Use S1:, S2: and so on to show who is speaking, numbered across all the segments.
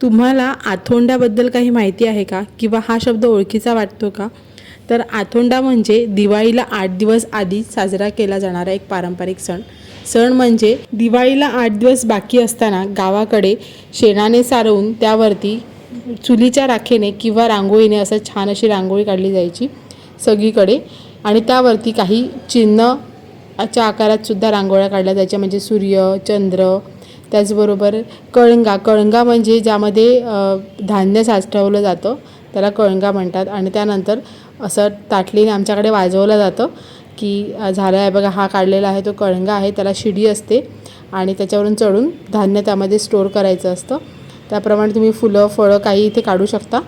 S1: तुम्हाला आथोंड्याबद्दल काही माहिती आहे का? किंवा हा शब्द ओळखीचा वाटतो का? तर आथोंडा म्हणजे दिवाळीला आठ दिवस आधी साजरा केला जाणारा एक पारंपरिक सण. सण म्हणजे दिवाळीला आठ दिवस बाकी असताना गावाकडे शेणाने सारवून त्यावरती चुलीच्या राखेने किंवा रांगोळीने असं छान अशी रांगोळी काढली जायची सगळीकडे. आणि त्यावरती काही चिन्ह च्या आकारात सुद्धा रांगोळ्या काढल्या जायच्या. म्हणजे सूर्य चंद्र त्याचबरोबर कळंगा कळंगा म्हणजे ज्यामध्ये धान्य साठवलं जातं त्याला कळंगा म्हणतात. आणि त्यानंतर असं ताटलीने आमच्याकडे वाजवलं जातं की झालं आहे बघा हा काढलेला आहे तो कळंगा आहे त्याला शिडी असते आणि त्याच्यावरून चढून धान्य त्यामध्ये स्टोअर करायचं असतं. त्याप्रमाणे तुम्ही फुलं फळं काही इथे काढू शकता.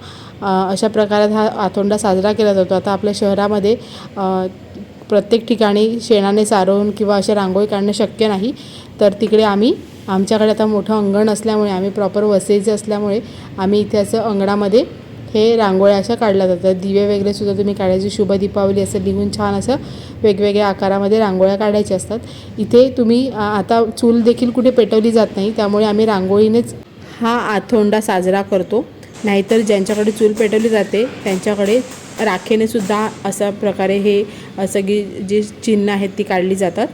S1: अशा प्रकारात हा आथोंडा साजरा केला जातो. आता आपल्या शहरामध्ये प्रत्येक ठिकाणी शेणाने सारवून किंवा अशा रांगोळी काढणं शक्य नाही. तर तिकडे आम्ही आमच्याकडे आता मोठं अंगण असल्यामुळे आम्ही प्रॉपर वसेचे असल्यामुळे आम्ही इथे असं अंगणामध्ये हे रांगोळ्या अशा काढल्या जातात. दिवे वगैरे सुद्धा तुम्ही काढायची शुभ दीपावली असं लिहून छान असं वेगवेगळ्या आकारामध्ये रांगोळ्या काढायच्या असतात. इथे तुम्ही आता चूल देखील कुठे पेटवली जात नाही त्यामुळे आम्ही रांगोळीनेच हा आथोंडा साजरा करतो. नाहीतर ज्यांच्याकडे चूल पेटवली जाते त्यांच्याकडे राखेने सुद्धा अशा प्रकारे हे सगळी जी चिन्ह आहेत ती काढली जातात.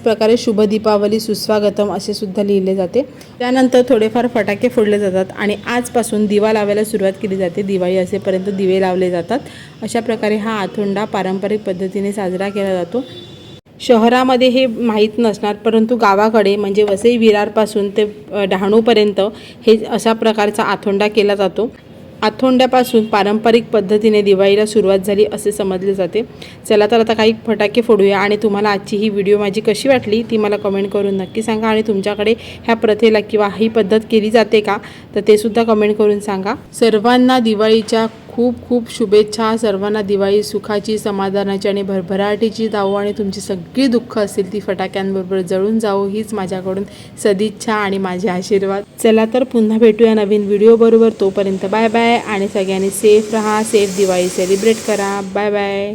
S1: प्रकारे शुभ दीपावली सुस्वागतम असे सुद्धा लिहिले जाते. त्यानंतर थोडेफार फटाके फोडले जातात आणि आजपासून दिवा लावायला सुरुवात केली जाते. दिवाळी असेपर्यंत दिवे लावले जातात. अशा प्रकारे हा आथोंडा पारंपरिक पद्धतीने साजरा केला जातो. शहरामध्ये हे माहीत नसणार परंतु गावाकडे म्हणजे वसई विरारपासून ते डहाणूपर्यंत हे अशा प्रकारचा आथोंडा केला जातो. आथोंड्यापासून पारंपरिक पद्धतीने दिवाळीला सुरुवात झाली असे समजले जाते. चला तर आता काही फटाके फोडूया आणि तुम्हाला आजची ही व्हिडिओ माझी कशी वाटली ती मला कमेंट करून नक्की सांगा आणि तुमच्याकडे ह्या प्रथेला किंवा ही पद्धत केली जाते का तर ते सुद्धा कमेंट करून सांगा. सर्वांना दिवाळीच्या खूप खूप शुभेच्छा. सर्वांना दिवाळी सुखाची समाधानाची आणि भरभराटीची जावो आणि तुमची सगळी दुःख असतील ती फटाक्यांबरोबर जळून जावो हीच माझ्याकडून सदिच्छा आणि माझे आशीर्वाद. चला तर पुन्हा भेटूया नवीन व्हिडिओबरोबर तोपर्यंत बाय बाय. आणि सगळ्यांनी सेफ राहा सेफ दिवाळी सेलिब्रेट करा. Bye bye